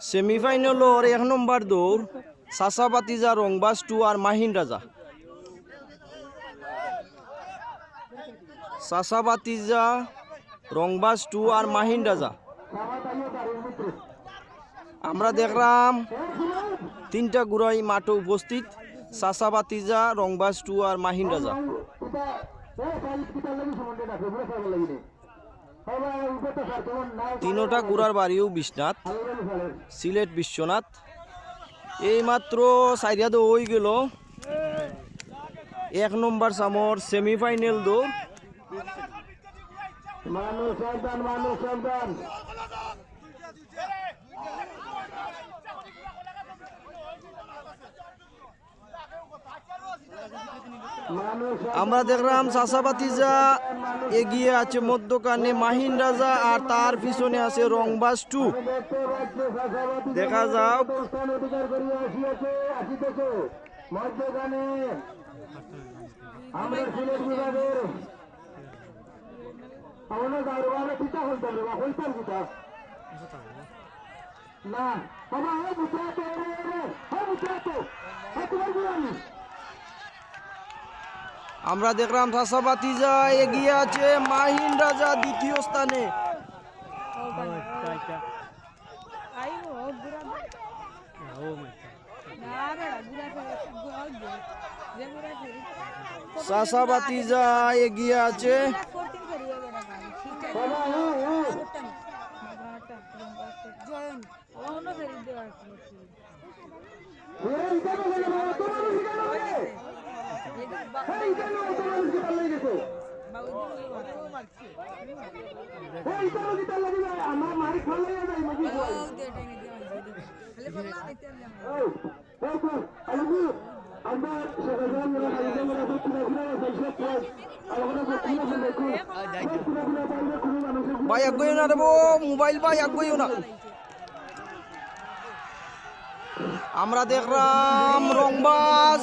সেমিফাইনালর এক নম্বর দৌড় সাসা বাতিজা রংবাস টু আর মাহিন রাজা সাসা বাতিজা রংবাস টু আর মাহিন রাজা আমরা দেখলাম তিনটা গুড়াই মাঠে উপস্থিত সাসা বাতিজা রংবাস টু আর মাহিন রাজা তিনোটা গুড়ার বাড়িও বিশ্বনাথ, সিলেট বিশ্বনাথ। এইমাত্র সাইরিয়াদো ওই গেল। এক নম্বর সামর সেমিফাইনাল দৌড় মানুষ মানুষ সাবধান মানুষ আমরা দেখলাম চাষাবাতিজা এগিয়ে আছে মধ্যকানে মাহিন রাজা আর তার পিছনে আছে রংবাস টু। দেখা যাক। না বুঝাতো হে তোমার আমরা দেখলাম চাষাবাতিজা এগিয়ে আছে মাহিন রাজা দ্বিতীয় স্থানে। গুড়া যে এগিয়ে আছে। আমার মারি যায় আমরা তো ভাই আগুইও না দেবো মোবাইল ভাই আগুইও না। আমরা দেখলাম রংবাজ।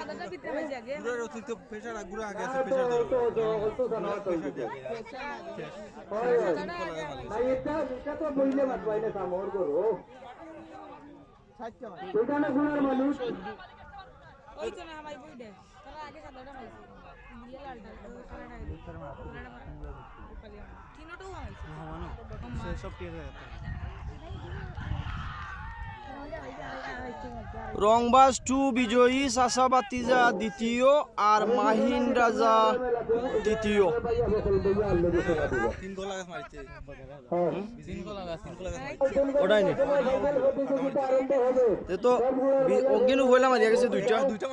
আগে অতিরিক্ত প্রেশার গুড়া আগে আছে হয়তো হয়তো হয়তো হয়তো জানা হয়তো হয়তো হয় হয় সাদাটা আগে না এটা এটা তো বইলে মাত পাইলে কামর করো এটা না গুণার মানুষ ওই তো না আমার বই দে আগে সাদাটা মাইছে দিয়ে লালটা কালাটা কালাটা তিনটাও মাইছে সব ঠিক আছে রংবাজ টু বিজয়ী সাসাবাতিজা দ্বিতীয় আর মাহিন রাজা হ্যাঁ মারিছে। ওটাই তে অগ্নি হইলাম মারিয়া গেছে দুইটা। দুইটা